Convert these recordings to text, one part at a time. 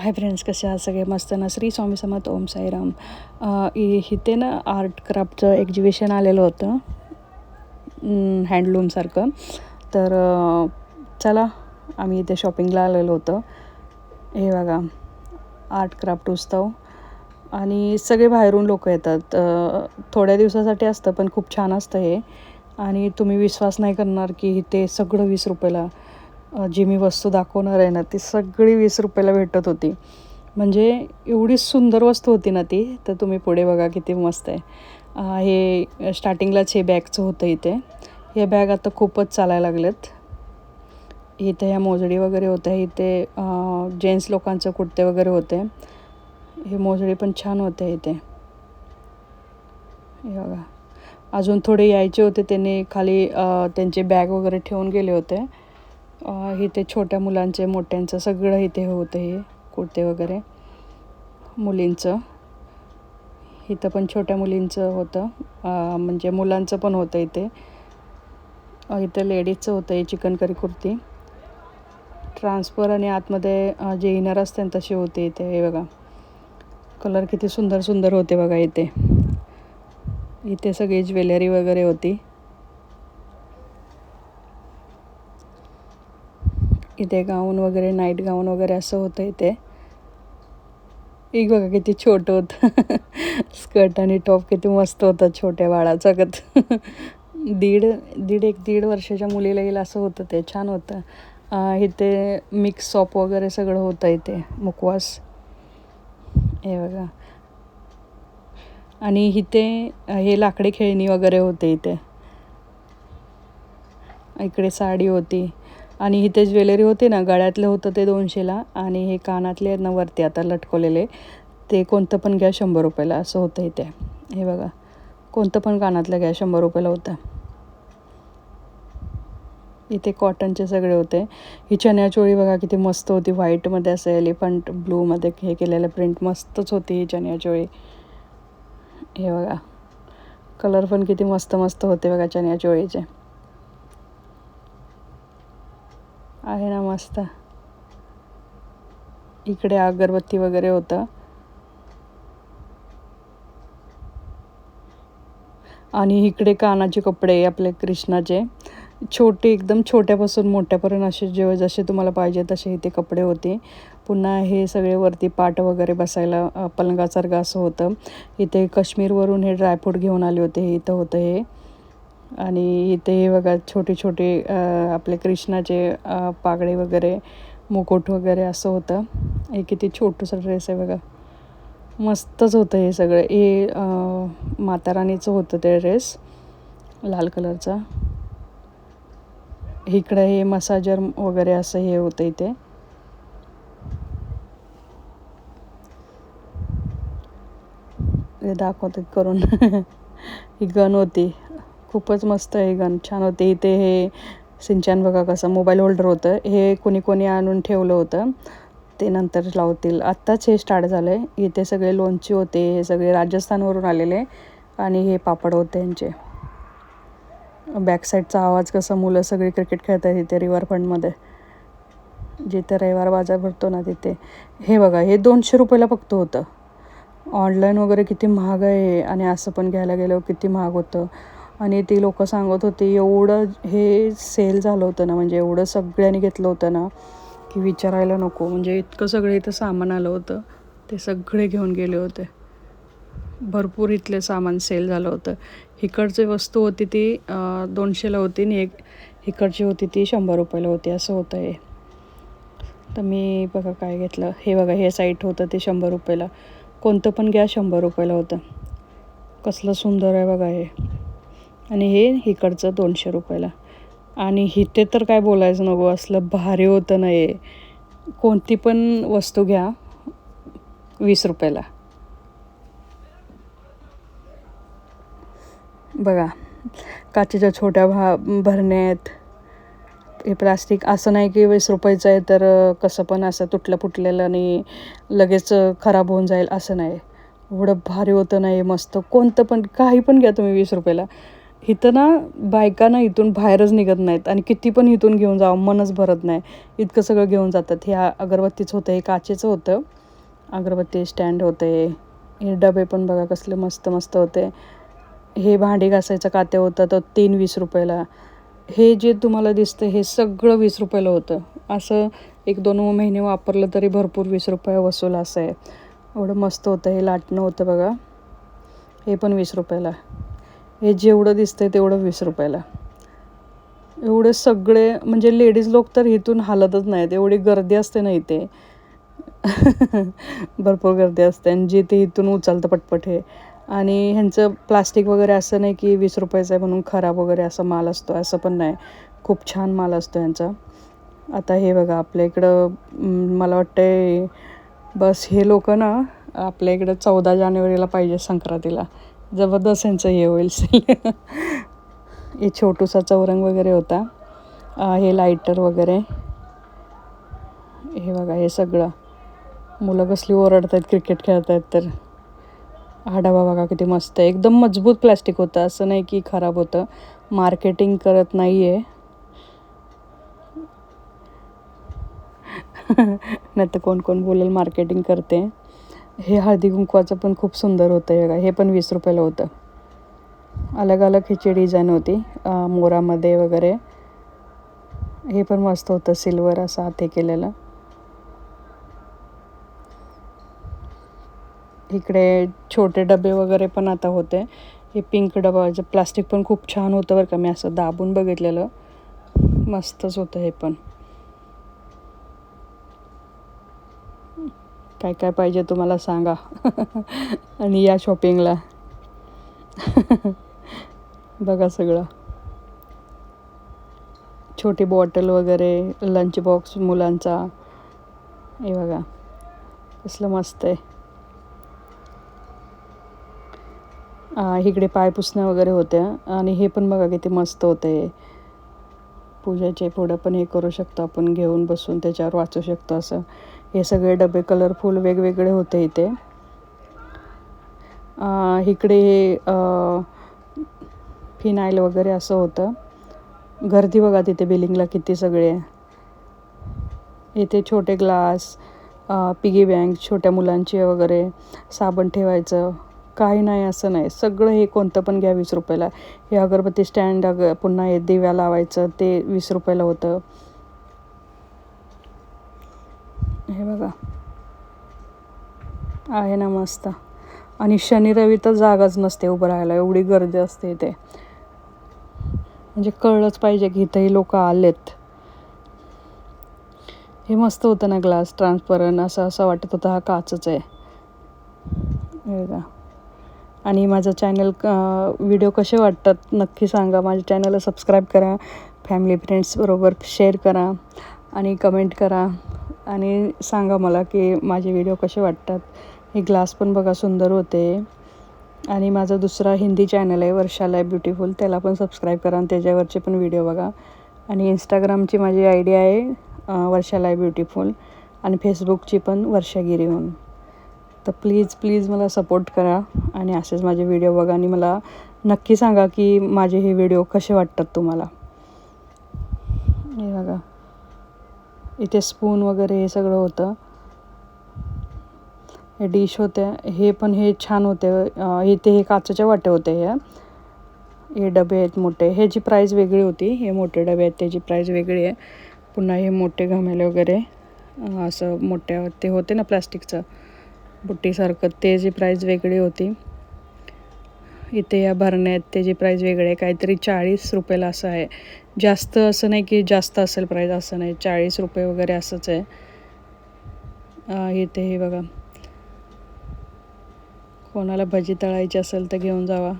Hi friends कसे आहात? सगळे मस्त. ना श्री स्वामी समर्थ ओम साईराम. इथे ना आर्ट क्राफ्टचं एक्झिबिशन आलेलं होतं. हँडलूमसारखं तर चला आम्ही इथे शॉपिंगला आलेलो होतं. हे बघा आर्ट क्राफ्ट उत्सव. आणि सगळे बाहेरून लोक येतात. थोड्या दिवसासाठी असतं पण खूप छान असतं हे. आणि तुम्ही विश्वास नाही करणार की इथे सगळं वीस रुपयाला जी मी वस्तू दाखवणार आहे ना ती सगळी वीस रुपयाला भेटत होती. म्हणजे एवढी सुंदर वस्तू होती ना ती तर तुम्ही पुढे बघा किती मस्त आहे. हे स्टार्टिंगलाच हे बॅगचं होतं इथे. हे बॅग आता खूपच चालायला लागलेत. इथे ह्या मोजडी वगैरे होत्या इथे जेंट्स लोकांचे कुर्ते वगैरे होते. हे मोजडी पण छान होते इथे. हे बघा. अजून थोडे यायचे होते त्यांनी खाली त्यांचे बॅग वगैरे ठेवून गेले होते. इथे छोट्या मुलांचे मोठ्यांचं सगळं इथे होतं हे कुर्ते वगैरे मुलींचं. इथं पण छोट्या मुलींचं होतं. म्हणजे मुलांचं पण होतं इथे. इथं लेडीजचं होतं हे चिकनकरी कुर्ती. ट्रान्सफर आणि आतमध्ये जे इनर असते ना तशी होते इथे हे बघा. कलर किती सुंदर सुंदर होते बघा इथे. इथे सगळी ज्वेलरी वगैरे होती. इथे गाऊन वगैरे नाईट गाऊन वगैरे असं होतं इथे. एक बघा किती छोटं होतं. स्कर्ट आणि टॉप किती मस्त होतं छोट्या बाळाचं गत. दीड दीड एक दीड वर्षाच्या मुलीला येईल असं होतं ते छान होतं. इथे मिक्स सॉप वगैरे सगळं होतं इथे मुखवास. हे बघा. आणि इथे हे लाकडी खेळणी वगैरे होते इथे. इकडे साडी होती. आणि इथे ज्वेलरी होती ना गळ्यातलं होतं ते दोनशेला आणि हे कानातले आहेत ना वरती आता लटकवलेले. ते कोणतं पण घ्या शंभर रुपयाला असं होतं इथे. हे बघा कोणतं पण कानातलं घ्या शंभर रुपयाला होतं. इथे कॉटनचे सगळे होते. ही चण्याचोळी बघा किती मस्त होती व्हाईटमध्ये असं एलिफंट ब्लूमध्ये हे केलेलं प्रिंट मस्तच होती ही चण्याचोळी हे बघा कलर पण किती मस्त मस्त होते बघा चण्याचोळीचे आहे ना मस्त. इकडे अगरबत्ती वगैरे होतं. आणि इकडे कानाचे कपडे आपले कृष्णाचे. छोटे एकदम छोट्यापासून मोठ्यापर्यंत असे जेव्हा जसे तुम्हाला पाहिजे तसे इथे कपडे होते. पुन्हा हे सगळे वरती पाट वगैरे बसायला पलंगासारखं असं होतं. इथे काश्मीरवरून हे ड्रायफ्रूट घेऊन आले होते हे इथं होतं हे. आणि इथे हे बघा छोटे छोटे आपले कृष्णाचे पागडे वगैरे मुकुट वगैरे असं होतं. हे किती छोटंसं ड्रेस आहे बघा. मस्तच होतं हे सगळं. हे माताराणीचं होतं ते ड्रेस लाल कलरचा. इकडं हे मसाजर वगैरे असं हे होतं इथे. हे दाखवतात करून. ही गन होती. खूपच मस्त आहे गन छान होते. इथे हे सिंचन बघा कसं मोबाईल होल्डर होतं. हे कोणी कोणी आणून ठेवलं होतं. ते नंतर लावतील. आत्ताच हे स्टार्ट झालं आहे इथे सगळे लोणचे होते. हे सगळे राजस्थानवरून आलेले आणि हे पापड होते यांचे. बॅकसाईडचा आवाज कसा मुलं सगळी क्रिकेट खेळतात इथे रिव्हरफ्रंटमध्ये जिथे रविवार बाजार भरतो ना तिथे. हे बघा हे दोनशे रुपयाला फक्त होतं. ऑनलाईन वगैरे किती महाग आहे आणि असं पण घ्यायला गेलं किती महाग होतं. आणि ती लोकं सांगत होती एवढं हे सेल झालं होतं ना म्हणजे एवढं सगळ्यांनी घेतलं होतं ना की विचारायला नको. म्हणजे इतकं सगळं इथं सामान आलं होतं ते सगळे घेऊन गेले होते. भरपूर इथले सामान सेल झालं होतं. इकडची वस्तू होती ती दोनशेला होती आणि एक इकडची होती ती शंभर रुपयाला होती असं होतं हे. तर मी बघा काय घेतलं. हे बघा हे साईट होतं ते शंभर रुपयाला. कोणतं पण घ्या शंभर रुपयाला होतं. कसलं सुंदर आहे बघा हे. आणि हे इकडचं दोनशे रुपयाला. आणि हिथे तर काय बोलायचं नको असलं भारी होतं नाही कोणती पण वस्तू घ्या वीस रुपयाला. बघा काचेच्या छोट्या भा भरण्या आहेत हे प्लास्टिक असं नाही की वीस रुपयाचं आहे तर कसं पण असं तुटलं फुटलेलं आणि लगेच खराब होऊन जाईल असं नाही. एवढं भारी होतं नाही मस्त. कोणतं पण काही पण घ्या तुम्ही वीस रुपयाला. इथं ना बायकांना इथून बाहेरच निघत नाहीत आणि किती पण इथून घेऊन जावं मनच भरत नाही. इतकं सगळं घेऊन जातात. हे अगरबत्तीचं होतं हे काचेचं होतं. अगरबत्ती स्टँड होते. हे डबे पण बघा कसले मस्त मस्त होते. हे भांडी घासायचं काते होतं तर तीन वीस रुपयाला. हे जे तुम्हाला दिसतं हे सगळं वीस रुपयाला होतं. असं एक दोन महिने वापरलं तरी भरपूर वीस रुपये वसूल असं आहे. एवढं मस्त होतं हे लाटणं होतं बघा. हे पण वीस रुपयाला. हे जेवढं दिसतंय तेवढं वीस रुपयाला एवढे सगळे म्हणजे लेडीज लोक तर इथून हालतच नाहीत. एवढी गर्दी असते ना इथे. भरपूर गर्दी असते. आणि जे ते इथून उचलतं पटपट हे. आणि ह्यांचं प्लास्टिक वगैरे असं नाही की वीस रुपयाचं आहे म्हणून खराब वगैरे असं माल असतो. असं पण नाही. खूप छान माल असतो ह्यांचा. आता हे बघा आपल्या इकडं मला वाटतं बस हे लोक ना आपल्या इकडं चौदा जानेवारीला पाहिजे संक्रांतीला. जबरदस्त यांचं हे होईल. हे छोटूसा चौरंग वगैरे होता. हे लायटर वगैरे. हे बघा हे सगळं. मुलं कसली ओरडत आहेत क्रिकेट खेळत आहेत तर हा डबा बघा किती मस्त आहे. एकदम मजबूत प्लॅस्टिक होतं. असं नाही की खराब होतं. मार्केटिंग करत नाही आहे नाही तर कोण कोण बोलेल मार्केटिंग करते. हे हळदी कुंकवाचं पण खूप सुंदर होतं हे बघा हे पण वीस रुपयाला होतं. अलग अलग ह्याची डिझाईन होती मोरामध्ये वगैरे. हे पण मस्त होतं सिल्वर असं हात हे केलेलं. इकडे छोटे डबे वगैरे पण आता होते. हे पिंक डबा प्लास्टिक पण खूप छान होतं बरं का मी असं दाबून बघितलेलं. मस्तच होतं हे पण. काय काय पाहिजे तुम्हाला सांगा. आणि या शॉपिंगला बघा सगळं. छोटी बॉटल वगैरे लंच बॉक्स मुलांचा. हे बघा. कसलं मस्त आहे. इकडे पाय पुसण्या वगैरे होत्या. आणि हे पण बघा किती मस्त होते. पूजाचे पुढं पण हे करू शकतो आपण घेऊन बसून त्याच्यावर वाचू शकतो असं. हे सगळे डबे कलरफुल वेगवेगळे होते इथे. इकडे हे फिनाईल वगैरे असं होतं. गर्दी बघा तिथे बिलिंगला किती सगळे. इथे छोटे ग्लास पिगी बँक छोट्या मुलांचे वगैरे साबण ठेवायचं. काही नाही असं नाही. सगळं हे कोणतं पण घ्या वीस रुपयाला. हे अगरबत्ती स्टँड अग पुन्हा हे दिव्या लावायचं ते वीस रुपयाला होतं. हे बघा. आहे ना मस्त. आणि शनी रवी तर जागाच नसते उभं राहायला. एवढी गर्दी असते इथे. म्हणजे कळलंच पाहिजे की इथंही लोक आलेत. हे मस्त होतं ना ग्लास ट्रान्सपरंट असं असं वाटत होतं हा काचच आहे. हे बघा. आणि माझं चॅनल व्हिडिओ कसे वाटतात नक्की सांगा. माझ्या चॅनलला सबस्क्राईब करा. फॅमिली फ्रेंड्सबरोबर शेअर करा. आणि कमेंट करा. आणि सांगा मला की माझे व्हिडिओ कसे वाटतात? हे ग्लास पण बघा सुंदर होते. आणि माझा दुसरा हिंदी चॅनल आहे वर्षाला ब्युटिफुल त्याला पण सबस्क्राईब करा आणि त्याच्यावरचे पण व्हिडिओ बघा. आणि इंस्टाग्रामची माझी आय डी आहे वर्षाला ब्युटिफुल आणि फेसबुकची पण वर्षागिरी म्हणून तर प्लीज प्लीज मला सपोर्ट करा आणि असेच माझे व्हिडिओ बघा. आणि मला नक्की सांगा की माझे हे व्हिडिओ कसे वाटतात तुम्हाला हे बघा इथे स्पून वगैरे हे सगळं होतं. हे डिश होत्या हे पण हे छान होते. इथे हे काचेच्या वाटे होते ह्या हे डबे आहेत मोठे. ह्याची प्राईज वेगळी होती. हे मोठे डबे आहेत. त्याची प्राईज वेगळी आहे. पुन्हा हे मोठे घमेले वगैरे. असं मोठ्या ते होते ना प्लास्टिकचं बुट्टीसारखं. त्याची प्राईज वेगळी होती. इथे या भरण्या आहेत त्याची प्राईज वेगळी आहे. काहीतरी चाळीस रुपयाला असं आहे. जास्त असं नाही की जास्त असेल प्राईज असं नाही. चाळीस रुपये वगैरे असंच आहे. इथे हे बघा. कोणाला भजी तळायची असेल तर घेऊन जावा.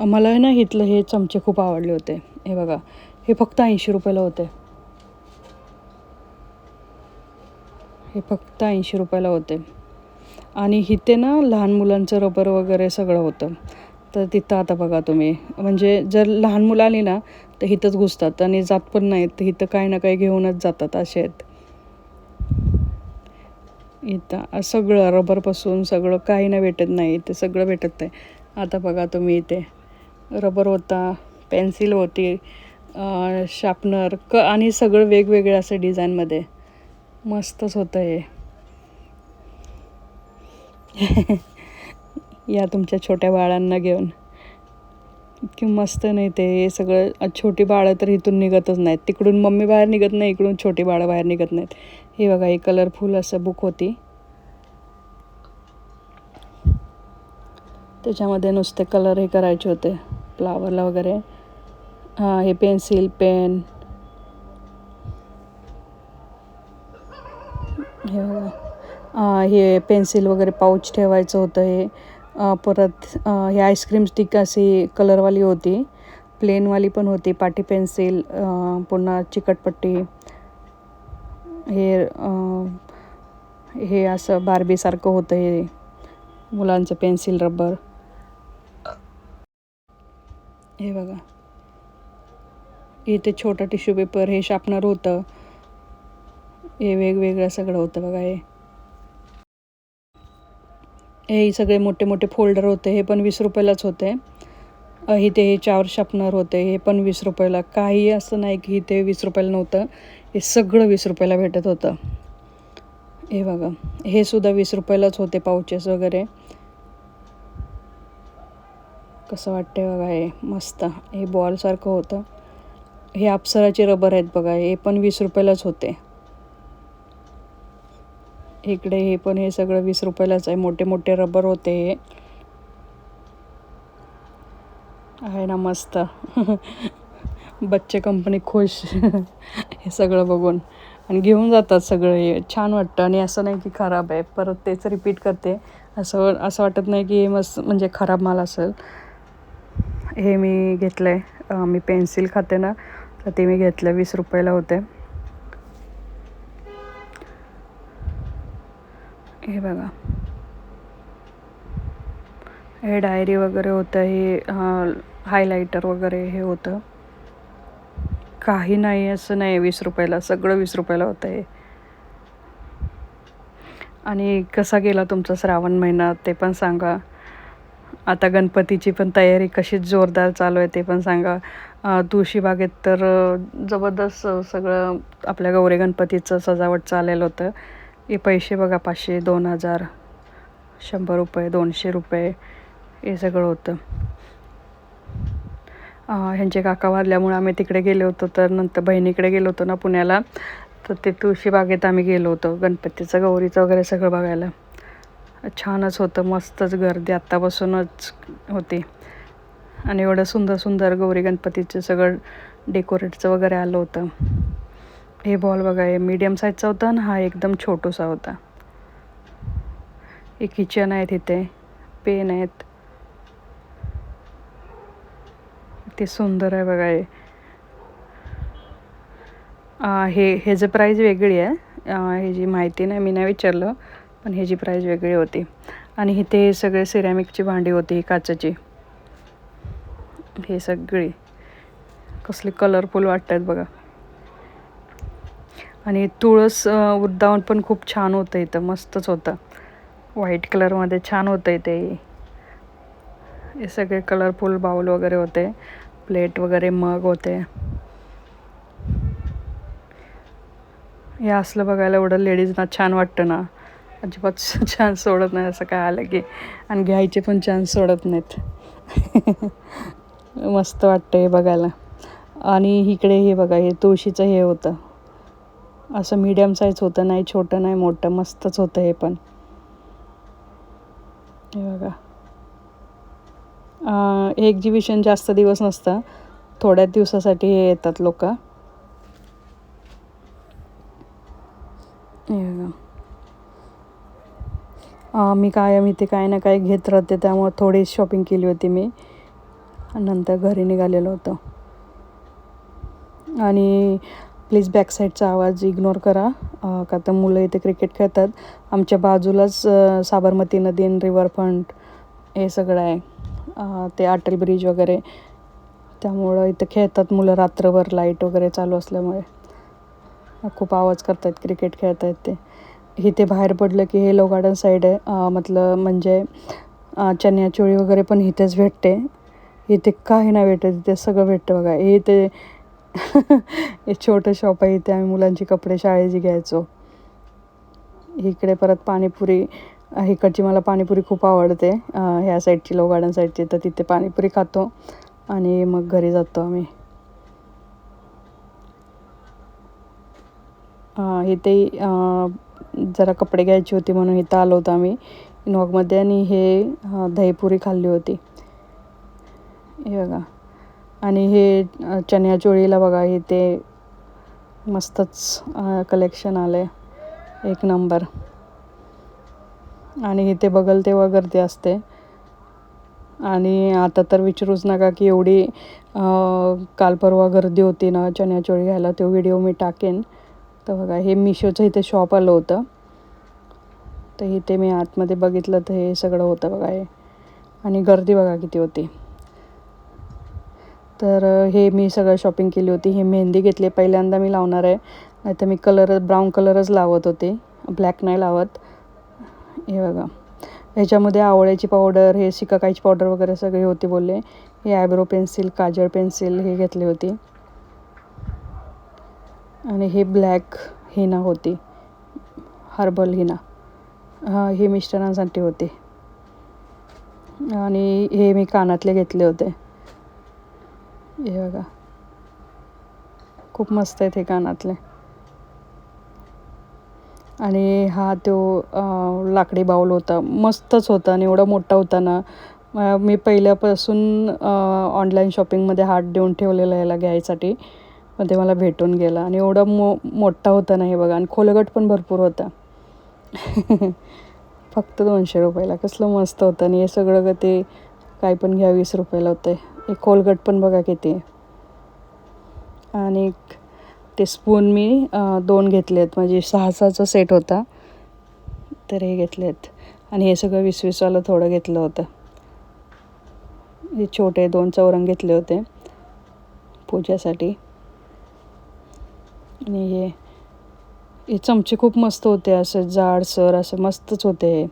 आम्हाला ना इथलं हे चमचे खूप आवडले होते. हे बघा. हे फक्त ऐंशी रुपयाला होते. हे फक्त ऐंशी रुपयाला होते. आणि इथे ना लहान मुलांचं रबर वगैरे सगळं होतं. तर तिथं आता बघा तुम्ही. म्हणजे जर लहान मुलं आली ना तर इथंच घुसतात आणि जात पण नाहीत. तर इथं काही ना काही घेऊनच जातात असे आहेत. इथं सगळं रबरपासून सगळं काही ना भेटत नाही. इथे सगळं भेटत आहे आता बघा तुम्ही इथे. रबर होता पेन्सिल होती शार्पनर क आणि सगळं वेगवेगळं असं डिझाईनमध्ये. मस्तच होतं हे. या तुमच्या छोट्या बाळांना घेऊन. इतकी मस्त नाही ते हे सगळं छोटी बाळं तर इथून निघतच नाहीत. तिकडून मम्मी बाहेर निघत नाही इकडून छोटी बाळं बाहेर निघत नाहीत. हे बघा हे कलरफुल असं बुक होती. त्याच्यामध्ये नुसते कलर हे करायचे होते. फ्लावरला वगैरे. हां हे पेन्सिल पेन हे बघा. हे पेन्सिल वगैरे पाऊच ठेवायचं होतं हे. परत हे आईस्क्रीम स्टिक अशी कलरवाली होती. प्लेनवाली पण होती पाटी पेन्सिल पुन्हा चिकटपट्टी. हे हे असं बार्बीसारखं होतं हे मुलांचं पेन्सिल रबर हे बघा. इथे छोटं टिश्यू पेपर हे शार्पनर होतं. हे वेगवेगळं सगळं होतं बघा हे. हे सगळे मोठे मोठे फोल्डर होते हे पण वीस रुपयालाच होते. इथे हे चार शार्पनर होते हे पण वीस रुपयाला. काही असं नाही की इथे वीस रुपयाला नव्हतं हे सगळं वीस रुपयाला भेटत होतं. हे बघा हे सुद्धा वीस रुपयालाच होते पाउचेस वगैरे. कसं वाटते बघा हे मस्त. हे बॉलसारखं होतं. हे अप्सराचे रबर आहेत बघा हे पण वीस रुपयालाच होते. इकडे हे पण हे सगळं वीस रुपयालाच आहे. मोठे मोठे रबर होते हे. आहे ना मस्त. बच्चे कंपनी खुश. हे सगळं बघून. आणि घेऊन जातात सगळं. हे छान वाटतं. आणि असं नाही की खराब आहे. परत तेच रिपीट करते. असं असं वाटत नाही की हे मस्त म्हणजे खराब माल असेल. हे मी घेतलं आहे मी पेन्सिल खाते ना तर ते मी घेतलं. वीस रुपयाला होते. हे बघा. हे डायरी वगैरे होतं हे हायलायटर वगैरे हे होतं. काही नाही असं नाही वीस रुपयाला सगळं वीस रुपयाला होतं हे. आणि कसा गेला तुमचा श्रावण महिना ते पण सांगा. आता गणपतीची पण तयारी कशी जोरदार चालू आहे ते पण सांगा. तुळशीबागेत तर जबरदस्त सगळं आपल्या गौरी गणपतीचं सजावट चालेलं होतं. हे पैसे बघा पाचशे दोन हजार शंभर रुपये दोनशे रुपये हे सगळं होतं. ह्यांचे काका वारल्यामुळे आम्ही तिकडे गेलो होतो तर नंतर बहिणीकडे गेलो होतो ना पुण्याला तर ते तुळशीबागेत आम्ही गेलो होतो गणपतीचं गौरीचं वगैरे सगळं बघायला. छानच होतं मस्तच गर्दी आत्तापासूनच होती. आणि एवढं सुंदर सुंदर गौरी गणपतीचं सगळं डेकोरेटचं वगैरे आलं होतं. हे बॉल बघा हे मीडियम साईजचा होता आणि हा एकदम छोटूसा होता. एक किचन आहे तिथे पेन आहेत. ते सुंदर आहे बघा हे. हे ह्याचं प्राईज वेगळी आहे हे जी माहिती नाही मी नाही विचारलं पण ह्याची प्राईज वेगळी होती. आणि इथे सगळे सिरॅमिकची भांडी होती काचेची. हे सगळी. कसली कलरफुल वाटतात बघा. आणि तुळस उद्दावण पण खूप छान होतं इथं मस्तच होतं. व्हाईट कलरमध्ये छान होतं इथे हे सगळे कलरफुल बाउल वगैरे होते. प्लेट वगैरे मग होते. हे असलं बघायला एवढं लेडीजना छान वाटतं ना. अजिबात छान सोडत नाही असं काय आलं की. आणि घ्यायचे पण चान्स सोडत नाहीत. मस्त वाटतं हे बघायला. आणि इकडे हे बघा हे तुळशीचं हे होतं. असं मीडियम साईज होतं नाही छोटं नाही मोठं मस्तच होतं हे पण. हे बघा. एक्झिबिशन जास्त दिवस नसतं. थोड्याच दिवसासाठी हे येतात लोक. मी कायम इथे काय ना काय घेत राहते त्यामुळं थोडी शॉपिंग केली होती मी. नंतर घरी निघालेलो होतो. आणि प्लीज बॅक साईडचा आवाज इग्नोर करा. का तर मुलं इथे क्रिकेट खेळतात. आमच्या बाजूलाच साबरमती नदी आणि रिव्हरफ्रंट हे सगळं आहे. ते अटल ब्रिज वगैरे. त्यामुळं इथं खेळतात मुलं. रात्रभर लाइट वगैरे चालू असल्यामुळे. खूप आवाज करतात क्रिकेट खेळतायत ते. इथे बाहेर पडलं की हे लो गार्डन साईड आहे. मतलब म्हणजे चण्याचोळी वगैरे पण इथेच भेटते. इथे काही नाही भेटत. इथे सगळं भेटतं बघा. हे ते हे छोटं शॉप आहे इथे आम्ही मुलांची कपडे शाळेची घ्यायचो. इकडे परत पाणीपुरी इकडची मला पाणीपुरी खूप आवडते. ह्या साईडची लो गार्डन साईडची तर तिथे पाणीपुरी खातो आणि मग घरी जातो आम्ही. इथे जरा कपडे घ्यायची होती म्हणून इथं आलो होतो आम्ही. नॉगमध्ये आणि हे दहीपुरी खाल्ली होती. हे बघा. आणि हे चण्याचोळीला बघा इथे मस्तच कलेक्शन आलं आहे एक नंबर आणि इथे बघल तेव्हा गर्दी असते. आणि आता तर विचारूच नका की एवढी कालपरवा काल परवा गर्दी होती ना चण्याचोळी घ्यायला तो व्हिडिओ मी टाकेन. तर बघा हे मिशोचं इथे शॉप आलं होतं. तर इथे मी आतमध्ये बघितलं तर हे सगळं होतं बघा हे. आणि गर्दी बघा किती होती. तर हे मी सगळं शॉपिंग केली होती. हे मेहंदी घेतली. पहिल्यांदा मी लावणार आहे. नाही तर मी कलर ब्राऊन कलरच लावत होते. ब्लॅक नाही लावत. हे बघा. ह्याच्यामध्ये आवळ्याची पावडर हे शिकाकाईची पावडर वगैरे सगळे होते बोलले. हे आयब्रो पेन्सिल काजळ पेन्सिल हे घेतली होती. आणि हे ब्लॅक हिना होती. हर्बल हिना. हां हे मिस्टरांसाठी होते. आणि हे मी कानातले घेतले होते. हे बघा. खूप मस्त आहेत हे कानातले. आणि हा तो लाकडी बाऊल होता. मस्तच होता आणि एवढा मोठा होता ना. मी पहिल्यापासून ऑनलाईन शॉपिंगमध्ये हात देऊन ठेवलेला याला घ्यायसाठी. मग ते मला भेटून गेला. आणि एवढा मो मोठा होता ना हे बघा. आणि खोलगट पण भरपूर होता. फक्त दोनशे रुपयाला. कसलं मस्त होतं. आणि हे सगळं ते काय पण घ्या वीस रुपयाला होतं आहे खोलगट पण बघा किती. आणि ते स्पून मी दोन घेतले आहेत म्हणजे सहा सहाचा सेट होता. तर हे घेतले आहेत आणि हे सगळं वीस वीसवालं थोडं घेतलं होतं. हे छोटे दोन चौरंग घेतले होते. पूजासाठी. आणि हे हे चमचे खूप मस्त होते. असं जाडसर असं मस्तच होते हे.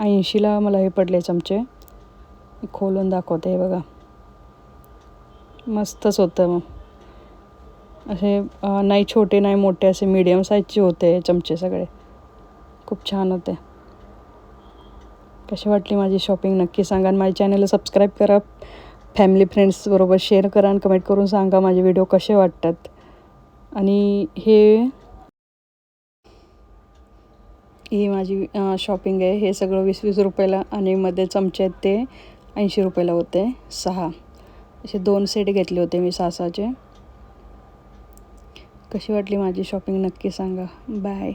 ऐंशीला मला हे पडले चमचे. खोलून दाखवते हे बघा. मस्तच होतं मग. असे नाही छोटे नाही मोठे असे मीडियम साईजचे होते चमचे सगळे. खूप छान होते. कशी वाटली माझी शॉपिंग नक्की सांगा आणि माझ्या चॅनलला सबस्क्राईब करा. फॅमिली फ्रेंड्सबरोबर शेअर करा आणि कमेंट करून सांगा माझे व्हिडिओ कसे वाटतात. आणि हे ही माझी शॉपिंग आहे. हे सगळं वीस वीस रुपयाला आणि मध्ये चमचे आहेत ते. ऐंशी रुपयाला होते सहा. असे दोन सेट घेतले होते मी सासाचे. कशी वाटली माझी शॉपिंग नक्की सांगा. बाय